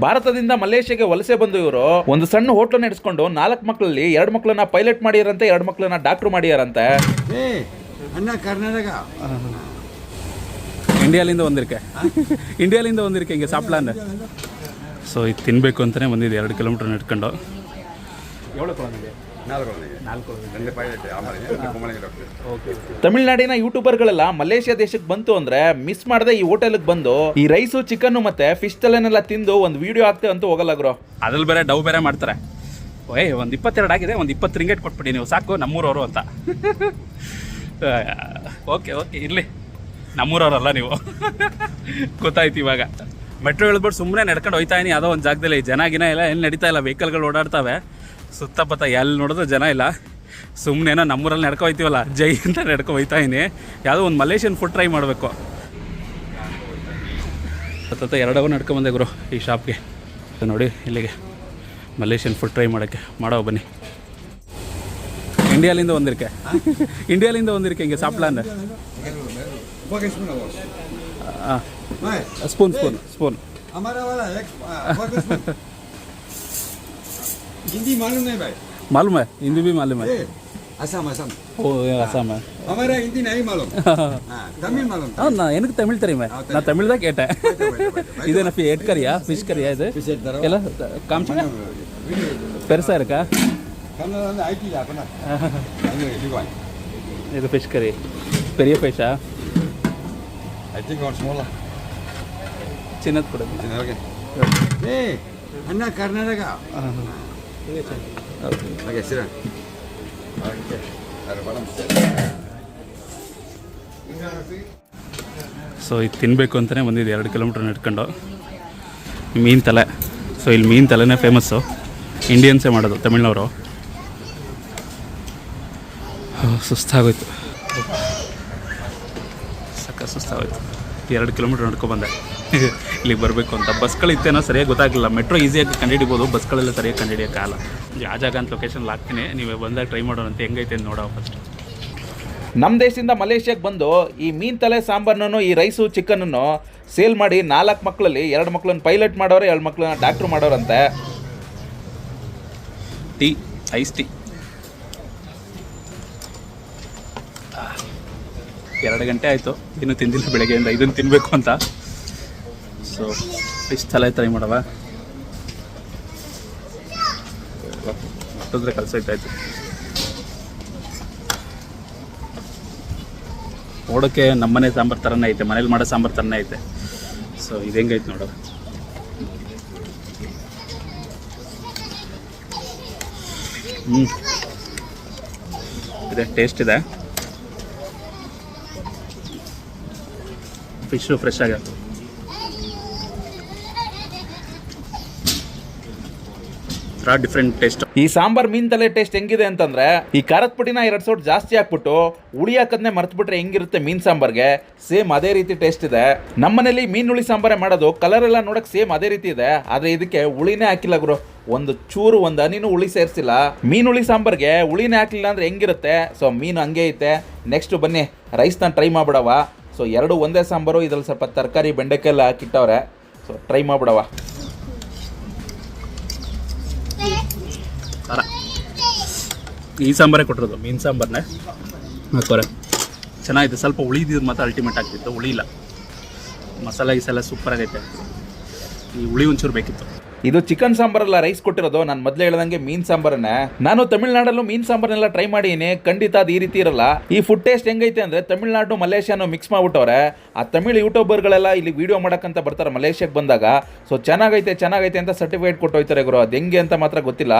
ಭಾರತದಿಂದ ಮಲೇಷ್ಯಾಗೆ ವಲಸೆ ಬಂದು ಇವರು ಒಂದು ಸಣ್ಣ ಹೋಟ್ಲ್ ನಡೆಸ್ಕೊಂಡು ನಾಲ್ಕು ಮಕ್ಕಳಲ್ಲಿ ಎರಡು ಮಕ್ಕಳನ್ನ ಪೈಲಟ್ ಮಾಡಿರಂತೆ ಎರಡು ಮಕ್ಕಳನ್ನ ಡಾಕ್ಟರ್ ಮಾಡಿಯಾರಂತೆ. ಕರ್ನಾಟಕ. ಇಂಡಿಯಾಲಿಂದ ಒಂದಿರಕ್ಕೆ ಇಂಡಿಯಾಲಿಂದ ಒಂದಿರಕ್ಕೆ ಹಿಂಗೆ ಸಾಪ್ಲಾನ್ ಸೊ ಇದು ತಿನ್ನಬೇಕು ಅಂತಲೇ ಬಂದಿದೆ ಎರಡು ಕಿಲೋಮೀಟ್ರ್ ನಡ್ಕೊಂಡು ತಮಿಳುನಾಡಿನ ಯೂಟ್ಯೂಬರ್ಗಳೆಲ್ಲ ಮಲೇಷ್ಯಾ ದೇಶಕ್ಕೆ ಬಂತು ಅಂದ್ರೆ ಮಿಸ್ ಮಾಡದೆ ಈ ಹೋಟೆಲ್ಗೆ ಬಂದು ಈ ರೈಸು ಚಿಕನ್ ಮತ್ತೆ ಫಿಶ್ ತಲೆನೆಲ್ಲ ತಿಂದು ಒಂದು ವಿಡಿಯೋ ಹಾಕ್ತೆ ಅಂತ ಹೋಗಲ್ಲ ಗುರು. ಅದ್ರಲ್ಲಿ ಬೇರೆ ಡೌ ಬೇರೆ ಮಾಡ್ತಾರೆ. ಓಯ್ ಒಂದು ಇಪ್ಪತ್ತೆರಡು ಆಗಿದೆ ಒಂದು ಇಪ್ಪತ್ತು ರಿಂಗೇಟ್ ಕೊಟ್ಬಿಡಿ ನೀವು ಸಾಕು ನಮ್ಮೂರವರು ಅಂತ. ಓಕೆ ಓಕೆ ಇರಲಿ. ನಮ್ಮೂರವರಲ್ಲ ನೀವು. ಗೊತ್ತಾಯ್ತು ಇವಾಗ. ಮೆಟ್ರೋ ಇಳಿದ್ಬಿಟ್ಟು ಸುಮ್ಮನೆ ನಡ್ಕೊಂಡು ಹೋಯ್ತಾ ಇದೀನಿ. ಯಾವುದೋ ಒಂದು ಜಾಗದಲ್ಲಿ ಜನ ಗಿನ ಇಲ್ಲ ಎಲ್ಲಿ ನಡೀತಾ ಇಲ್ಲ. ವೆಹಿಕಲ್ಗಳು ಓಡಾಡ್ತವೆ. ಸುತ್ತಪತ್ತ ಎಲ್ಲಿ ನೋಡಿದ್ರು ಜನ ಇಲ್ಲ. ಸುಮ್ಮನೆನೋ ನಮ್ಮೂರಲ್ಲಿ ನಡ್ಕೊ ಹೋಯ್ತೀವಲ್ಲ. ಜೈ ಅಂತ ನಡ್ಕೊ ಹೋಯ್ತಾ ಇದೀನಿ. ಯಾವುದೋ ಒಂದು ಮಲೇಷಿಯನ್ ಫುಡ್ ಟ್ರೈ ಮಾಡಬೇಕು. ಸತತ ಎರಡವ ನಡ್ಕೊಂಬಂದೆ ಗುರು ಈ ಶಾಪ್ಗೆ ನೋಡಿ ಇಲ್ಲಿಗೆ ಮಲೇಷಿಯನ್ ಫುಡ್ ಟ್ರೈ ಮಾಡೋಕ್ಕೆ. ಮಾಡೋ ಬನ್ನಿ. ಇಂಡಿಯಾಲಿಂದ ಒಂದಿರಕ್ಕೆ ಇಂಡಿಯಾಲಿಂದ ಒಂದಿರಕ್ಕೆ ಹಿಂಗೆ ಸಾಪ್ಲಾನ್ स्पून स्पून स्पून हमारा वाला एक हिंदी मालूम नहीं भाई मालूम है हिंदी भी मालूम है அசாம் அசாம் ஓ அசாம் அவர ஹிந்தி நிறைய மாலும் தமிழ் மாலும் நான் எனக்கு தமிழ் தெரியுமே நான் தமிழ் தான் கேட்டேன் இது என்ன எட் கறியா ஃபிஷ் கறியா இது எல்லாம் காமிச்சா பெருசா இருக்கா இது ஃபிஷ் கறி பெரிய ஃபிஷ்ஷா ಐ ಥಿಂಕ್ ಅವ್ರು ಸ್ಮಾಲ್ ಚಿನ್ನದ ಕೊಡೋದು ಓಕೆ ಏ ಅಣ್ಣ ಕರ್ನಾಟಕ? ಓಕೆ ಸರ ಸೊ ಇದು ತಿನ್ನಬೇಕು ಅಂತಲೇ ಬಂದಿದ್ದು ಎರಡು ಕಿಲೋಮೀಟ್ರ್ ನಡ್ಕೊಂಡು. ಮೀನು ತಲೆ. ಸೊ ಇಲ್ಲಿ ಮೀನು ತಲೆನೇ ಫೇಮಸ್ಸು ಇಂಡಿಯನ್ಸೇ ಮಾಡೋದು ತಮಿಳ್ನವರು. ಸುಸ್ತಾಗೋಯ್ತು. ಸಕ್ಕ ಸುಸ್ತಾಗೋಯ್ತು ಎರಡು ಕಿಲೋಮೀಟ್ರ್ ನಡ್ಕೊಬಂದೆ ಇಲ್ಲಿಗೆ ಬರಬೇಕು ಅಂತ. ಬಸ್ಗಳಿತ್ತೇನೋ ಸರಿಯಾಗಿ ಗೊತ್ತಾಗಲಿಲ್ಲ. ಮೆಟ್ರೋ ಈಸಿಯಾಗಿ ಕಂಡುಹಿಡಿಬೋದು. ಬಸ್ಗಳೆಲ್ಲ ಸರಿಯಾಗಿ ಕಂಡುಹಿಡಿಯೋಕ್ಕಾಗಲ್ಲ ಯಾವ ಜಾಗ ಅಂತ ಲೊಕೇಶನ್ ಹಾಕ್ತೀನಿ ನೀವೇ ಬಂದಾಗ ಟ್ರೈ ಮಾಡೋಣ ಅಂತ ಹೆಂಗೈತೆ ಅಂತ ನೋಡೋ ಫಸ್ಟ್ ನಮ್ಮ ದೇಶದಿಂದ ಮಲೇಷ್ಯಾಗೆ ಬಂದು ಈ ಮೀನ್ ತಲೆ ಸಾಂಬಾರನ್ನು ಈ ರೈಸು ಚಿಕನನ್ನು ಸೇಲ್ ಮಾಡಿ ನಾಲ್ಕು ಮಕ್ಕಳಲ್ಲಿ ಎರಡು ಮಕ್ಕಳನ್ನ ಪೈಲಟ್ ಮಾಡೋರು ಎರಡು ಮಕ್ಕಳನ್ನ ಡಾಕ್ಟ್ರು ಮಾಡೋರಂತೆ. ಟೀ ಐಸ್ ಟೀ ಎರಡು ಗಂಟೆ ಆಯಿತು. ಇನ್ನೂ ತಿಂದಿಲ್ಲ ಬೆಳಗ್ಗೆಯಿಂದ. ಇದನ್ನು ತಿನ್ನಬೇಕು ಅಂತ. ಸೊ ಫಿಶ್ ತಲೆ ಟ್ರೈ ಮಾಡವ. ಮುಟ್ಟಿದ್ರೆ ಕಲ್ಸೋಯ್ತಾಯ್ತು ನೋಡೋಕ್ಕೆ ನಮ್ಮನೆ ಸಾಂಬಾರು ಥರನೇ ಐತೆ. ಮನೇಲಿ ಮಾಡೋ ಸಾಂಬಾರು ಥರನೇ ಐತೆ. ಸೊ ಇದು ಹೆಂಗೈತೆ ನೋಡೋ. ಹ್ಞೂ ಇದೆ ಟೇಸ್ಟ್ ಇದೆ. ಫಿಶು ಫ್ರೆಶ್ ಆಗಿ ಡಿಫ್ರೆಂಟ್ ಟೇಸ್ಟ್ ಈ ಸಾಂಬಾರ್ ಮೀನ್ ತಲೆ ಟೇಸ್ಟ್ ಹೆಂಗಿದೆ ಅಂತಂದ್ರೆ, ಈ ಖಾರದ ಎರಡು ಸೋಟ್ ಜಾಸ್ತಿ ಹಾಕ್ಬಿಟ್ಟು, ಹುಳಿ ಹಾಕದ್ನೆ ಮರ್ತ್ಬಿಟ್ರೆ ಹೆಂಗಿರುತ್ತೆ ಮೀನ್ ಸಾಂಬಾರ್ಗೆ? ಸೇಮ್ ಅದೇ ರೀತಿ ಟೇಸ್ಟ್ ಇದೆ. ನಮ್ಮನೇಲಿ ಮೀನ್ ಹುಳಿ ಸಾಂಬಾರೇ ಮಾಡೋದು ಕಲರ್ ಎಲ್ಲ ನೋಡಕ್ ಸೇಮ್ ಅದೇ ರೀತಿ ಇದೆ. ಆದ್ರೆ ಇದಕ್ಕೆ ಹುಳಿನೇ ಹಾಕಿಲ್ಲ ಗುರು. ಒಂದು ಚೂರು, ಒಂದು ಹನಿನೂ ಹುಳಿ ಸೇರಿಸಿಲ್ಲ. ಮೀನ್ ಹುಳಿ ಸಾಂಬಾರ್ಗೆ ಹುಳಿನೇ ಹಾಕ್ಲಿಲ್ಲ ಅಂದ್ರೆ ಹೆಂಗಿರುತ್ತೆ? ಸೊ ಮೀನು ಹಂಗೆ ಐತೆ. ನೆಕ್ಸ್ಟ್ ಬನ್ನಿ ರೈಸ್ನ ಟ್ರೈ ಮಾಡ್ಬಿಡವ. ಸೊ ಎರಡು ಒಂದೇ ಸಾಂಬಾರು ಇದ್ರಲ್ಲಿ ಸ್ವಲ್ಪ ತರಕಾರಿ ಬೆಂಡೆಕಾಯಿ ಎಲ್ಲ ಹಾಕಿಟ್ಟವ್ರೆ ಸೊ ಟ್ರೈ ಮಾಡ್ಬಿಡವ ಈ ಸಾಂಬಾರೇ ಕೊಟ್ಟಿರೋದು ಮೀನು ಸಾಂಬಾರನ್ನೇ ಹಾಕೋರೆ ಚೆನ್ನಾಗಿದೆ ಸ್ವಲ್ಪ ಉಳಿದಿದ್ದು ಮಾತ್ರ ಅಲ್ಟಿಮೇಟ್ ಆಗ್ತಿತ್ತು ಹುಳಿ ಇಲ್ಲ ಮಸಾಲೆ ಸಲ ಸೂಪರ್ ಆಗೈತೆ. ಈ ಹುಳಿ ಒಂಚೂರು ಬೇಕಿತ್ತು. ಇದು ಚಿಕನ್ ಸಾಂಬಾರಲ್ಲ ರೈಸ್ ಕೊಟ್ಟಿರೋದು. ನಾನು ಮೊದಲೇ ಹೇಳ್ದಂಗೆ ಮೀನ್ ಸಾಂಬಾರನ್ನ. ನಾನು ತಮಿಳ್ನಾಡಲ್ಲೂ ಮೀನ್ ಸಾಂಬಾರನ್ನೆಲ್ಲ ಟ್ರೈ ಮಾಡೀನಿ. ಖಂಡಿತ ಅದು ಈ ರೀತಿ ಇರಲ್ಲ. ಈ ಫುಡ್ ಟೇಸ್ಟ್ ಹೆಂಗೈತೆ ಅಂದ್ರೆ ತಮಿಳ್ನಾಡು ಮಲೇಷ್ಯಾನು ಮಿಕ್ಸ್ ಮಾಡ್ಬಿಟ್ಟವ್ರೆ. ಆ ತಮಿಳ್ ಯೂಟ್ಯೂಬರ್ಗಳೆಲ್ಲ ಇಲ್ಲಿ ವಿಡಿಯೋ ಮಾಡಕ್ಕಂತ ಬರ್ತಾರೆ ಮಲೇಷ್ಯಾಗೆ ಬಂದಾಗ. ಸೊ ಚೆನ್ನಾಗೈತೆ ಚೆನ್ನಾಗೈತೆ ಅಂತ ಸರ್ಟಿಫಿಕೇಟ್ ಕೊಟ್ಟು ಹೋಯ್ತಾರೆ ಗುರು. ಅದು ಹೆಂಗೆ ಅಂತ ಮಾತ್ರ ಗೊತ್ತಿಲ್ಲ.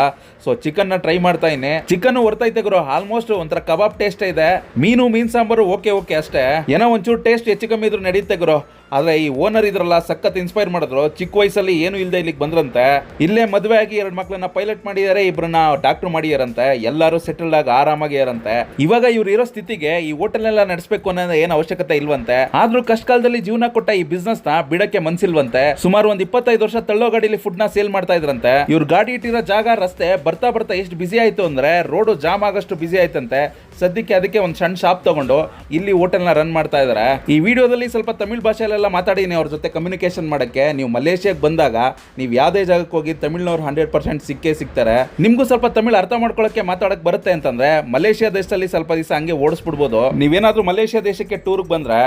ಸೊ ನ ಟ್ರೈ ಮಾಡ್ತಾ ಇದ್ದೀನಿ. ಚಿಕನ್ ಹೊರ್ತೈತೆ ಗುರು. ಆಲ್ಮೋಸ್ಟ್ ಒಂಥರ ಕಬಾಬ್ ಟೇಸ್ಟ್ ಇದೆ. ಮೀನು, ಮೀನ್ ಸಾಂಬಾರು ಓಕೆ ಓಕೆ ಅಷ್ಟೇ. ಏನೋ ಒಂಚೂರು ಟೇಸ್ಟ್ ಹೆಚ್ಚು ಕಮ್ಮಿ ಇದ್ರು ನಡೆಯುತ್ತೆ ಗುರು. ಆದ್ರೆ ಈ ಓನರ್ ಇದ್ರಲ್ಲ ಸಖತ್ ಇನ್ಸ್ಪೈರ್ ಮಾಡಿದ್ರು. ಚಿಕ್ಕ ವಯಸ್ಸಲ್ಲಿ ಏನು ಇಲ್ಲದೆ ಇಲ್ಲಿಗೆ ಬಂದ್ರಂತೆ. ಇಲ್ಲೇ ಮದುವೆ ಆಗಿ ಎರಡು ಮಕ್ಕಳನ್ನ ಪೈಲಟ್ ಮಾಡಿದ್ದಾರೆ ಇಬ್ಬರನ್ನ ಡಾಕ್ಟರ್ ಮಾಡಿದಾರಂತೆ. ಎಲ್ಲರೂ ಸೆಟಲ್ಡ್ ಆಗಿ ಆರಾಮಾಗಿ ಇರಂತೆ ಇವಾಗ ಇವ್ರು ಇರೋ ಸ್ಥಿತಿಗೆ ಈ ಹೋಟೆಲ್ ಎಲ್ಲ ನಡೆಸಬೇಕು ಅನ್ನೋದು ಏನು ಅವಶ್ಯಕತೆ ಇಲ್ವಂತೆ? ಆದ್ರೂ ಕಷ್ಟ ಕಾಲದಲ್ಲಿ ಜೀವನ ಕೊಟ್ಟ ಈ ಬಿಸ್ನೆಸ್ನ ಬಿಡಕ್ಕೆ ಮನ್ಸಿಲ್ವಂತೆ. ಸುಮಾರು ಒಂದ್ ಇಪ್ಪತ್ತೈದು ವರ್ಷ ತಳ್ಳೋ ಗಾಡಿಲಿ ಫುಡ್ನ ಸೇಲ್ ಮಾಡ್ತಾ ಇದ್ರಂತೆ. ಇವ್ರ ಗಾಡಿ ಇಟ್ಟಿರೋ ಜಾಗ, ರಸ್ತೆ ಬರ್ತಾ ಬರ್ತಾ ಎಷ್ಟು ಬಿಸಿ ಆಯ್ತು ಅಂದ್ರೆ ರೋಡು ಜಾಮ್ ಆಗಷ್ಟು ಬಿಸಿ ಆಯ್ತಂತೆ. ಸದ್ಯಕ್ಕೆ ಅದಕ್ಕೆ ಒಂದು ಸಣ್ಣ ಶಾಪ್ ತಗೊಂಡು ಇಲ್ಲಿ ಹೋಟೆಲ್ನ ರನ್ ಮಾಡ್ತಾ ಇದಾರೆ. ಈ ವಿಡಿಯೋದಲ್ಲಿ ಸ್ವಲ್ಪ ತಮಿಳ್ ಭಾಷೆಯಲ್ಲೆಲ್ಲ ತಮಿಳಲ್ಲೆಲ್ಲ ಮಾತಾಡಿನಿ ಅವ್ರ ಜೊತೆ ಕಮ್ಯುನಿಕೇಶನ್ ಮಾಡೋಕ್ಕೆ ನೀವು ಮಲೇಷ್ಯಾಗೆ ಬಂದಾಗ ನೀವು ಯಾವುದೇ ಜಾಗಕ್ಕೆ ಹೋಗಿ ತಮಿಳ್ನವ್ರು ಹಂಡ್ರೆಡ್ ಪರ್ಸೆಂಟ್ ಸಿಕ್ಕೇ ಸಿಗ್ತಾರೆ ನಿಮಗೂ ಸ್ವಲ್ಪ ತಮಿಳ್ ಅರ್ಥ ಮಾಡ್ಕೊಳ್ಳೋಕ್ಕೆ ಮಾತಾಡಕ್ಕೆ ಬರುತ್ತೆ ಅಂತಂದ್ರೆ ಮಲೇಷ್ಯಾ ದೇಶದಲ್ಲಿ ಸ್ವಲ್ಪ ದಿವಸ ಹಂಗೆ ಓಡಿಸ್ಬಿಡ್ಬೋದು ನೀವೇನಾದರೂ ಮಲೇಷ್ಯಾ ದೇಶಕ್ಕೆ ಟೂರ್ಗೆ ಬಂದ್ರೆ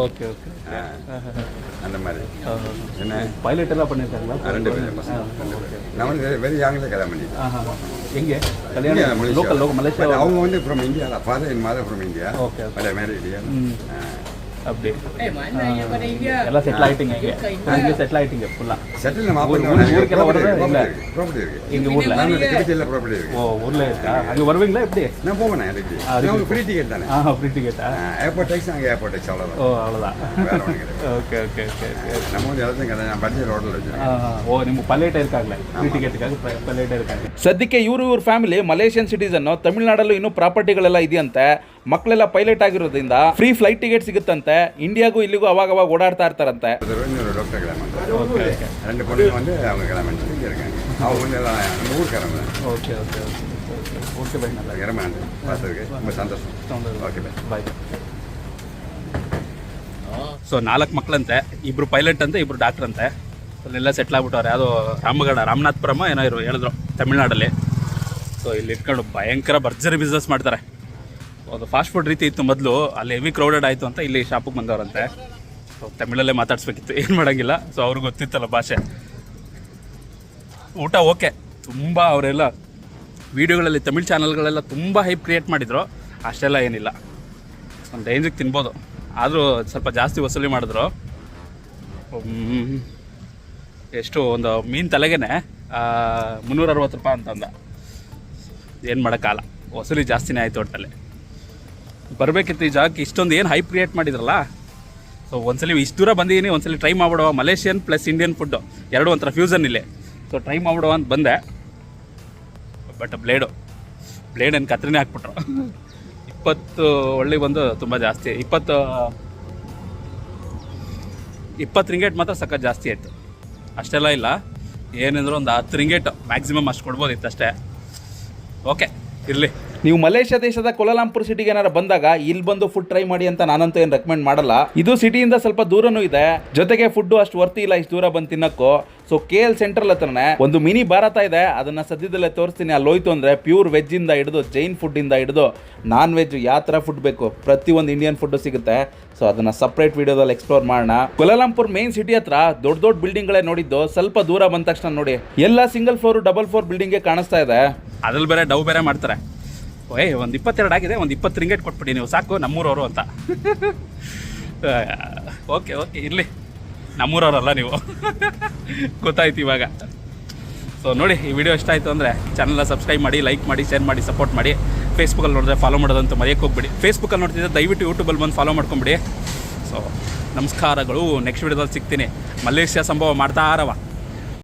ஓகே ஓகே அந்த மாதிரி என்ன பைலட் எல்லாம் பண்ணியிருக்காங்களா ஆ, ரெண்டு பேரும் பசங்க, ரெண்டு பேரும். நான் வந்து வெரி யாங்கில் கல்யாணம் பண்ணிட்டேன் ஆஹா. எங்க இந்தியா, கல்யாணம் Malaysia. Local local Malaysia But அவங்க வந்து from India father and mother from India okay okay but married அப்படி எல்லாம் செட்டில் ஆயிட்டீங்க இங்க. இங்க செட்டில் ஆயிட்டீங்க ஃபுல்லா செட்டில் நம்ம ஊருக்கு எல்லாம் வரது? இல்ல. ப்ராப்பர்ட்டி இருக்கு. எங்க ஊர்ல. நான் திருச்சில ப்ராப்பர்ட்டி இருக்கு. ஓ ஊர்ல இருக்கா? அங்க வருவீங்களா எப்படி? நான் போவேன் எனக்கு. நான் ஃப்ரீ டிக்கெட் தானே. ஆ ஃப்ரீ டிக்கெட் ஏர்போர்ட் டாக்ஸ் ಸದ್ಯಕ್ಕೆ ಇವರು ಇವ್ರ ಫ್ಯಾಮಿಲಿ ಮಲೇಷಿಯನ್ ಸಿಟಿಸನ್ನು ತಮಿಳುನಾಡಲ್ಲೂ ಇನ್ನೂ ಪ್ರಾಪರ್ಟಿಗಳೆಲ್ಲ ಇದೆಯಂತೆ ಮಕ್ಕಳೆಲ್ಲ ಪೈಲಟ್ ಆಗಿರೋದ್ರಿಂದ ಫ್ರೀ ಫ್ಲೈಟ್ ಟಿಕೆಟ್ ಸಿಗುತ್ತಂತೆ. ಇಂಡಿಯಾಗೂ ಇಲ್ಲಿಗೂ ಅವಾಗ ಅವಾಗ ಓಡಾಡ್ತಾ ಇರ್ತಾರಂತೆ. ಸೊ ನಾಲ್ಕು ಮಕ್ಕಳಂತೆ ಇಬ್ರು ಪೈಲಟ್ ಅಂತೆ, ಇಬ್ರು ಡಾಕ್ಟರ್ ಅಂತೆ. ಅಲ್ಲೆಲ್ಲ ಸೆಟ್ಲ್ ಆಗ್ಬಿಟ್ಟವ್ರೆ. ಅದು ರಾಮಗಡ, ರಾಮನಾಥ್ಪುರಮ್ಮ ಏನೋ ಇರು ಹೇಳಿದ್ರು ತಮಿಳ್ನಾಡಲ್ಲಿ. ಸೊ ಇಲ್ಲಿ ಇಟ್ಕೊಂಡು ಭಯಂಕರ ಭರ್ಜರಿ ಬಿಸ್ನೆಸ್ ಮಾಡ್ತಾರೆ. ಅದು ಫಾಸ್ಟ್ ಫುಡ್ ರೀತಿ ಇತ್ತು ಮೊದಲು. ಅಲ್ಲಿ ಹೆವಿ ಕ್ರೌಡೆಡ್ ಆಯಿತು ಅಂತ ಇಲ್ಲಿ ಶಾಪಿಗೆ ಬಂದವರಂತೆ. ಸೊ ತಮಿಳಲ್ಲೇ ಮಾತಾಡಿಸ್ಬೇಕಿತ್ತು, ಏನು ಮಾಡೋಂಗಿಲ್ಲ. ಸೊ ಅವ್ರಿಗೆ ಗೊತ್ತಿತ್ತಲ್ಲ ಭಾಷೆ. ಊಟ ಓಕೆ ತುಂಬ ಅವರೆಲ್ಲ ವೀಡಿಯೋಗಳಲ್ಲಿ ತಮಿಳ್ ಚಾನಲ್ಗಳೆಲ್ಲ ತುಂಬ ಹೈಪ್ ಕ್ರಿಯೇಟ್ ಮಾಡಿದ್ರು. ಅಷ್ಟೆಲ್ಲ ಏನಿಲ್ಲ. ಒಂದು ರೇಂಜಿಗೆ ತಿನ್ಬೋದು. ಆದರೂ ಸ್ವಲ್ಪ ಜಾಸ್ತಿ ವಸೂಲಿ ಮಾಡಿದ್ರು. ಎಷ್ಟು, ಒಂದು ಮೀನು ತಲೆಗೇನೆ ಮುನ್ನೂರ ಅರವತ್ತು ರೂಪಾಯಿ ಅಂತಂದ. ಏನು ಮಾಡೋಕ್ಕಾಗಲ್ಲ. ವಸೂಲಿ ಜಾಸ್ತಿನೇ ಆಯಿತು ಒಟ್ಟಲ್ಲಿ ಬರಬೇಕಿತ್ತು ಈ ಜಾಗಕ್ಕೆ ಇಷ್ಟೊಂದು ಏನು ಹೈಪ್ ಕ್ರಿಯೇಟ್ ಮಾಡಿದ್ರಲ್ಲ? ಸೊ ಒಂದ್ಸಲಿ ಇಷ್ಟು ದೂರ ಬಂದಿದ್ದೀನಿ ಒಂದ್ಸಲಿ ಟ್ರೈ ಮಾಡ್ಬಿಡುವ ಮಲೇಷಿಯನ್ ಪ್ಲಸ್ ಇಂಡಿಯನ್ ಫುಡ್ಡು ಎರಡು ಒಂಥರ ಫ್ಯೂಸನ್ ಇಲ್ಲೇ. ಸೊ ಟ್ರೈ ಮಾಡ್ಬಿಡುವ ಅಂತ ಬಂದೆ. ಬಟ್ ಬ್ಲೇಡು ಬ್ಲೇಡ್ ಏನು ಕತ್ರಿನೇ ಹಾಕ್ಬಿಟ್ರು. ಇಪ್ಪತ್ತು ಒಳ್ಳೆ ಬಂದು ತುಂಬ ಜಾಸ್ತಿ. ಇಪ್ಪತ್ತು ಇಪ್ಪತ್ತು ರಿಂಗೇಟ್ ಮಾತ್ರ ಸಖತ್ ಜಾಸ್ತಿ ಆಯಿತು. ಅಷ್ಟೆಲ್ಲ ಇಲ್ಲ. ಏನಂದ್ರೆ ಒಂದು ಹತ್ತು ರಿಂಗೇಟ್ ಮ್ಯಾಕ್ಸಿಮಮ್ ಅಷ್ಟು ಕೊಡ್ಬೋದಿತ್ತು ಅಷ್ಟೇ. ಓಕೆ ಇರಲಿ. ನೀವು ಮಲೇಷ್ಯಾ ದೇಶದ ಕೊಲಲಾಂಪುರ್ ಸಿಟಿಗೆ ಏನಾರ ಬಂದಾಗ ಇಲ್ಲಿ ಬಂದು ಫುಡ್ ಟ್ರೈ ಮಾಡಿ ಅಂತ ನಾನಂತೂ ಏನು ರೆಕಮೆಂಡ್ ಮಾಡಲ್ಲ. ಇದು ಸಿಟಿಯಿಂದ ಸ್ವಲ್ಪ ದೂರನೂ ಇದೆ. ಜೊತೆಗೆ ಫುಡ್ ಅಷ್ಟು ವರ್ತಿ ಇಲ್ಲ, ಇಷ್ಟು ದೂರ ಬಂದು ತಿನ್ನಕ್ಕೂ. ಸೊ ಕೆ ಎಲ್ ಸೆಂಟ್ರಲ್ ಹತ್ರನೇ ಒಂದು ಮಿನಿ ಭಾರತ ಇದೆ. ಅದನ್ನ ಸದ್ಯದಲ್ಲೇ ತೋರಿಸ್ತೀನಿ. ಅಲ್ಲಿ ಹೋಯ್ತು ಅಂದ್ರೆ ಪ್ಯೂರ್ ವೆಜ್ ಇಂದ ಹಿಡಿದು, ಜೈನ್ ಫುಡ್ ಇಂದ ಹಿಡಿದು ನಾನ್ ವೆಜ್ ಯಾವ ಥರ ಫುಡ್ ಬೇಕು ಪ್ರತಿಯೊಂದು ಇಂಡಿಯನ್ ಫುಡ್ ಸಿಗುತ್ತೆ. ಸೊ ಅದನ್ನ ಸಪ್ರೇಟ್ ವಿಡಿಯೋದಲ್ಲಿ ಎಕ್ಸ್ಪ್ಲೋರ್ ಮಾಡೋಣ. ಕೊಲಾಲಂಪುರ್ ಮೇನ್ ಸಿಟಿ ಹತ್ರ ದೊಡ್ಡ ದೊಡ್ಡ ಬಿಲ್ಡಿಂಗ್ಗಳೇ ನೋಡಿದ್ದು. ಸ್ವಲ್ಪ ದೂರ ಬಂದ ತಕ್ಷಣ ನೋಡಿ. ಎಲ್ಲ ಸಿಂಗಲ್ ಫ್ಲೋರ್ ಡಬಲ್ ಫ್ಲೋರ್ ಬಿಲ್ಡಿಂಗೇ ಕಾಣಿಸ್ತಾ ಇದೆ. ಅದ್ರಲ್ಲಿ ಬೇರೆ ಡೌ ಬೇರೆ ಮಾಡ್ತಾರೆ. ಓಯ್ ಒಂದು ಇಪ್ಪತ್ತೆರಡು ಆಗಿದೆ, ಒಂದು ಇಪ್ಪತ್ತು ರಿಂಗೇಟ್ ಕೊಟ್ಬಿಡಿ ನೀವು, ಸಾಕು, ನಮ್ಮೂರವರು ಅಂತ. ಓಕೆ ಓಕೆ, ಇರಲಿ. ನಮ್ಮೂರವರಲ್ಲ ನೀವು. ಗೊತ್ತಾಯ್ತು ಇವಾಗ. ಸೊ ನೋಡಿ, ಈ ವಿಡಿಯೋ ಇಷ್ಟ ಆಯಿತು ಅಂದರೆ ಚಾನಲ್ನ ಸಬ್ಸ್ಕ್ರೈಬ್ ಮಾಡಿ ಲೈಕ್ ಮಾಡಿ ಶೇರ್ ಮಾಡಿ ಸಪೋರ್ಟ್ ಮಾಡಿ. ಫೇಸ್ಬುಕ್ಕಲ್ಲಿ ನೋಡಿದ್ರೆ ಫಾಲೋ ಮಾಡೋದಂತ ಮರೆಯೋಕ್ಕೆ ಹೋಗ್ಬಿಡಿ. ಫೇಸ್ಬುಕ್ಕಲ್ಲಿ ನೋಡ್ತಿದ್ದರೆ ದಯವಿಟ್ಟು ಯೂಟ್ಯೂಬಲ್ಲಿ ಬಂದು ಫಾಲೋ ಮಾಡ್ಕೊಂಬಿಡಿ. ಸೊ ನಮಸ್ಕಾರಗಳು. ನೆಕ್ಸ್ಟ್ ವಿಡಿಯೋದಲ್ಲಿ ಸಿಗ್ತೀನಿ. ಮಲೇಷ್ಯಾ ಸಂಭವ ಮಾಡ್ತಾ ಇರವ